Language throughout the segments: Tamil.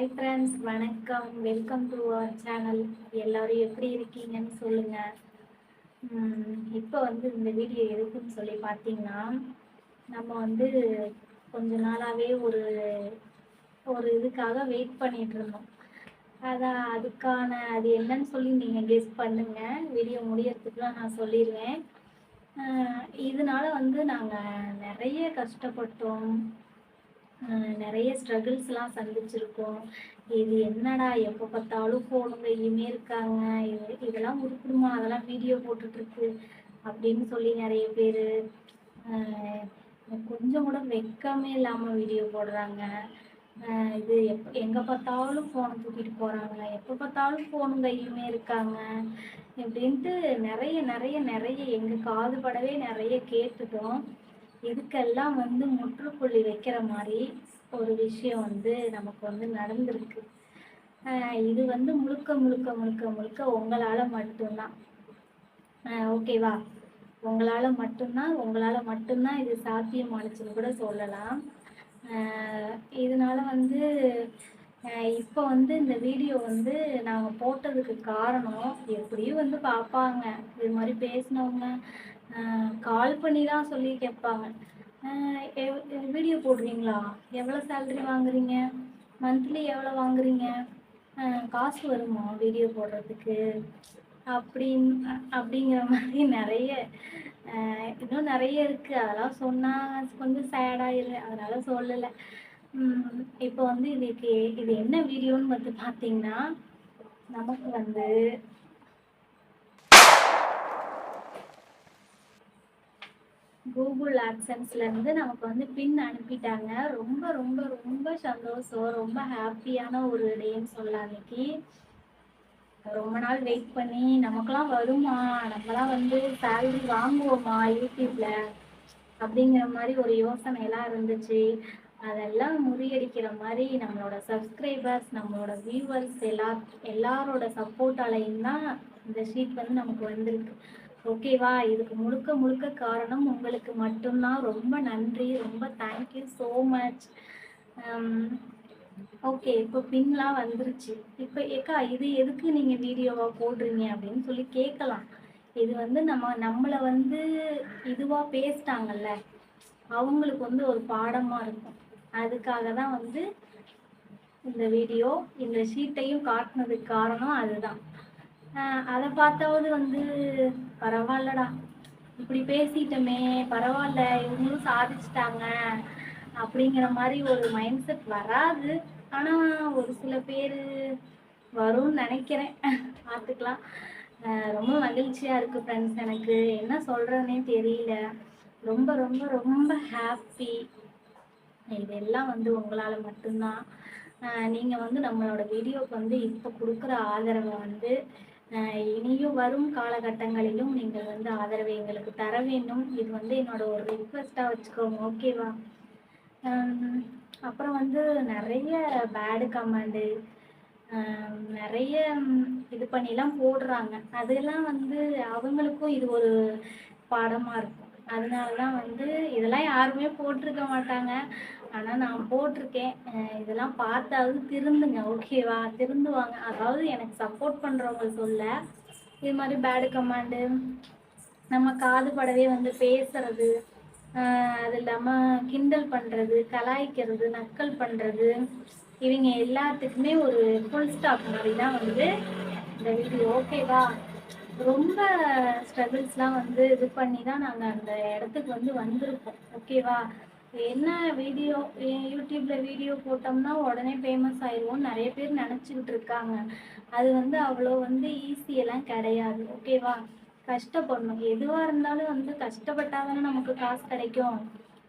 ஹாய் ஃப்ரெண்ட்ஸ் வணக்கம். வெல்கம் டு அவர் சேனல் எல்லோரும் எப்படி இருக்கீங்கன்னு சொல்லுங்கள் இப்போ வந்து இந்த வீடியோ எதுக்குன்னு சொல்லி பார்த்தீங்கன்னா நம்ம வந்து கொஞ்ச நாளாகவே ஒரு ஒரு இதுக்காக வெயிட் பண்ணிகிட்டு இருந்தோம். அதான் அதுக்கான அது என்னன்னு சொல்லி நீங்கள் கெஸ் பண்ணுங்கள் வீடியோ முடியறதுக்குலாம் நான் சொல்லிடுவேன். இதனால வந்து நாங்கள் நிறைய கஷ்டப்பட்டோம். நிறைய ஸ்ட்ரகிள்ஸ்லாம் சந்திச்சிருக்கோம். இது என்னடா எப்போ பார்த்தாலும் ஃபோனுங்க இனிமே இருக்காங்க. இது இதெல்லாம் உருப்பிடுமா அதெல்லாம் வீடியோ போட்டுட்ருக்கு அப்படின்னு சொல்லி நிறைய பேர் கொஞ்சம் கூட வெக்கமே இல்லாமல் வீடியோ போடுறாங்க. இது எப் எங்கே பார்த்தாலும் ஃபோனை தூக்கிட்டு போகிறாங்க எப்போ பார்த்தாலும் ஃபோனு கையுமே இருக்காங்க இப்படின்ட்டு நிறைய நிறைய நிறைய எங்கள் காதுபடவே நிறைய கேட்டுட்டோம். இதுக்கெல்லாம் வந்து முற்றுப்புள்ளி வைக்கிற மாதிரி ஒரு விஷயம் வந்து நமக்கு வந்து நடந்திருக்கு. இது வந்து முழுக்க முழுக்க முழுக்க முழுக்க உங்களால் மட்டும்தான். ஓகேவா உங்களால் மட்டும்தான் உங்களால் மட்டும்தான் இது சாத்தியமானுச்சுன்னு கூட சொல்லலாம். இதனால வந்து இப்போ வந்து இந்த வீடியோ வந்து நாங்கள் போட்டதுக்கு காரணம் எப்படியும் வந்து பார்ப்பாங்க. இது மாதிரி பேசினவங்க கால் பண்ணி தான் சொல்லி கேட்பாங்க. வீடியோ போடுறீங்களா? எவ்வளோ சேல்ரி வாங்குறீங்க? மந்த்லி எவ்வளோ வாங்குறீங்க? காசு வருமா வீடியோ போடுறதுக்கு? அப்படின்னு அப்படிங்கிற மாதிரி நிறைய இன்னும் நிறைய இருக்குது அதெல்லாம் சொன்னால் கொஞ்சம் சேடாயிரு அதனால் சொல்லலை. இப்போ வந்து இதுக்கு இது என்ன வீடியோன்னு வந்து பார்த்தீங்கன்னா நமக்கு வந்து கூகுள் ஆட்சன்ஸ்லேருந்து நமக்கு வந்து பின் அனுப்பிட்டாங்க. ரொம்ப ரொம்ப ரொம்ப சந்தோஷம். ரொம்ப ஹாப்பியான ஒரு டேன்னு சொல்லலாம் அன்னைக்கு ரொம்ப நாள் வெயிட் பண்ணி நமக்கெல்லாம் வருமா? நம்மலாம் வந்து சேலரி வாங்குவோமா யூடியூப்ல? அப்படிங்கிற மாதிரி ஒரு யோசனை எல்லாம் இருந்துச்சு. அதெல்லாம் முறியடிக்கிற மாதிரி நம்மளோட சப்ஸ்கிரைபர்ஸ் நம்மளோட வியூவர்ஸ் எல்லா எல்லாரோட சப்போர்ட்டாலையும் தான் இந்த ஷீட் வந்து நமக்கு வந்திருக்கு. ஓகேவா இதுக்கு முழுக்க முழுக்க காரணம் உங்களுக்கு மட்டும்தான். ரொம்ப நன்றி. ரொம்ப தேங்க்யூ ஸோ மச் ஓகே இப்போ பின்லாம் வந்துருச்சு. இப்போ ஏக்கா இது எதுக்கு நீங்கள் வீடியோவாக போடுறீங்க அப்படின்னு சொல்லி கேட்கலாம். இது வந்து நம்ம நம்மளை வந்து இதுவாக பேசிட்டாங்கல்ல அவங்களுக்கு வந்து ஒரு பாடமாக இருக்கும். அதுக்காக தான் வந்து இந்த வீடியோ இந்த ஷீட்டையும் காட்டினதுக்கு காரணம் அதுதான். அதை பார்த்தாவது வந்து பரவாயில்லடா. இப்படி பேசிட்டோமே பரவாயில்ல இவங்களும் சாதிச்சிட்டாங்க அப்படிங்கிற மாதிரி ஒரு மைண்ட் செட் வராது. ஆனால் ஒரு சில பேர் வரும்னு நினைக்கிறேன். பார்த்துக்கலாம். ரொம்ப மகிழ்ச்சியாக இருக்குது ஃப்ரெண்ட்ஸ் எனக்கு. என்ன சொல்கிறதுனே தெரியல. ரொம்ப ரொம்ப ரொம்ப ஹாப்பி இதெல்லாம் வந்து உங்களால் மட்டும்தான். நீங்கள் வந்து நம்மளோட வீடியோக்கு வந்து இப்போ கொடுக்குற ஆதரவை வந்து இனியும் வரும் காலகட்டங்களிலும் நீங்கள் வந்து ஆதரவை எங்களுக்கு தர வேண்டும். இது வந்து என்னோட ஒரு ரிக்வெஸ்ட்டாக வச்சுக்கோங்க. ஓகேவா அப்புறம் வந்து நிறைய பேடு கமெண்டு நிறைய இது பண்ணிலாம் போடுறாங்க. அதெல்லாம் வந்து அவங்களுக்கும் இது ஒரு பாடமாக இருக்கும். அதனால தான் வந்து இதெல்லாம் யாருமே போட்டிருக்க மாட்டாங்க. ஆனால் நான் போட்டிருக்கேன் இதெல்லாம் பார்த்தாவது திருந்துங்க ஓகேவா திருந்துவாங்க. அதாவது எனக்கு சப்போர்ட் பண்ணுறவங்க சொல்ல இது மாதிரி பேடு கமாண்டு நம்ம காது படவே வந்து பேசுறது அது இல்லாமல் கிண்டல் பண்ணுறது கலாய்க்கிறது நக்கல் பண்ணுறது இவங்க எல்லாத்துக்குமே ஒரு ஃபுல் ஸ்டாப் மாதிரி தான் வந்து இந்த வீடியோ ஓகேவா ரொம்ப ஸ்ட்ரகிள்ஸ்லாம் வந்து இது பண்ணி தான் நாங்கள் அந்த இடத்துக்கு வந்து வந்திருக்கோம். ஓகேவா என்ன வீடியோ யூடியூப்பில் வீடியோ போட்டோம்னா உடனே ஃபேமஸ் ஆயிடுவோம் நிறைய பேர் நினச்சிக்கிட்டு இருக்காங்க. அது வந்து அவ்வளோ வந்து ஈஸியெல்லாம் கிடையாது. ஓகேவா கஷ்டப்படணும். எதுவாக இருந்தாலும் வந்து கஷ்டப்பட்டால் தானே நமக்கு காசு கிடைக்கும்.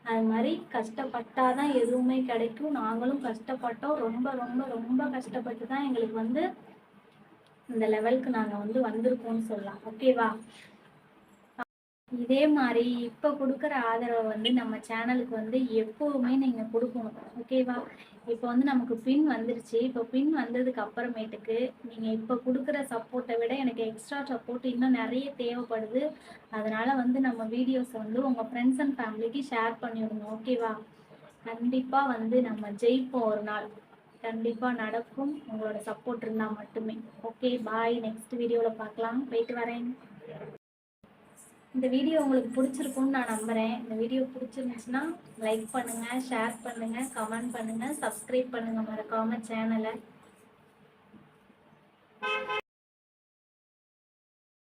அது மாதிரி கஷ்டப்பட்டால் தான் எதுவுமே கிடைக்கும். நாங்களும் கஷ்டப்பட்டோம். ரொம்ப ரொம்ப ரொம்ப கஷ்டப்பட்டு தான் எங்களுக்கு வந்து இந்த லெவலுக்கு நாங்கள் வந்து வந்திருக்கோம்னு சொல்லலாம். ஓகேவா இதே மாதிரி இப்போ கொடுக்குற ஆதரவை வந்து நம்ம சேனலுக்கு வந்து எப்போவுமே நீங்கள் கொடுக்கணும். ஓகேவா இப்போ வந்து நமக்கு பின் வந்துருச்சு. இப்போ பின் வந்ததுக்கு அப்புறமேட்டுக்கு நீங்கள் இப்போ கொடுக்குற சப்போர்ட்டை விட எனக்கு எக்ஸ்ட்ரா சப்போர்ட் இன்னும் நிறைய தேவைப்படுது. அதனால் வந்து நம்ம வீடியோஸை வந்து உங்கள் ஃப்ரெண்ட்ஸ் அண்ட் ஃபேமிலிக்கு ஷேர் பண்ணிவிடுங்க ஓகேவா கண்டிப்பாக வந்து நம்ம ஜெயிப்போம் ஒரு நாள். கண்டிப்பாக நடக்கும். உங்களோட சப்போர்ட் இருந்தால் மட்டுமே. ஓகே பாய் நெக்ஸ்ட் வீடியோவில் பார்க்கலாம். போயிட்டு வரேன். இந்த வீடியோ உங்களுக்கு பிடிச்சிருக்கும்னு நான் நம்புகிறேன் இந்த வீடியோ பிடிச்சிருந்துச்சுன்னா லைக் பண்ணுங்கள் ஷேர் பண்ணுங்கள் கமெண்ட் பண்ணுங்கள் சப்ஸ்கிரைப் பண்ணுங்கள் மறக்காமல் சேனலை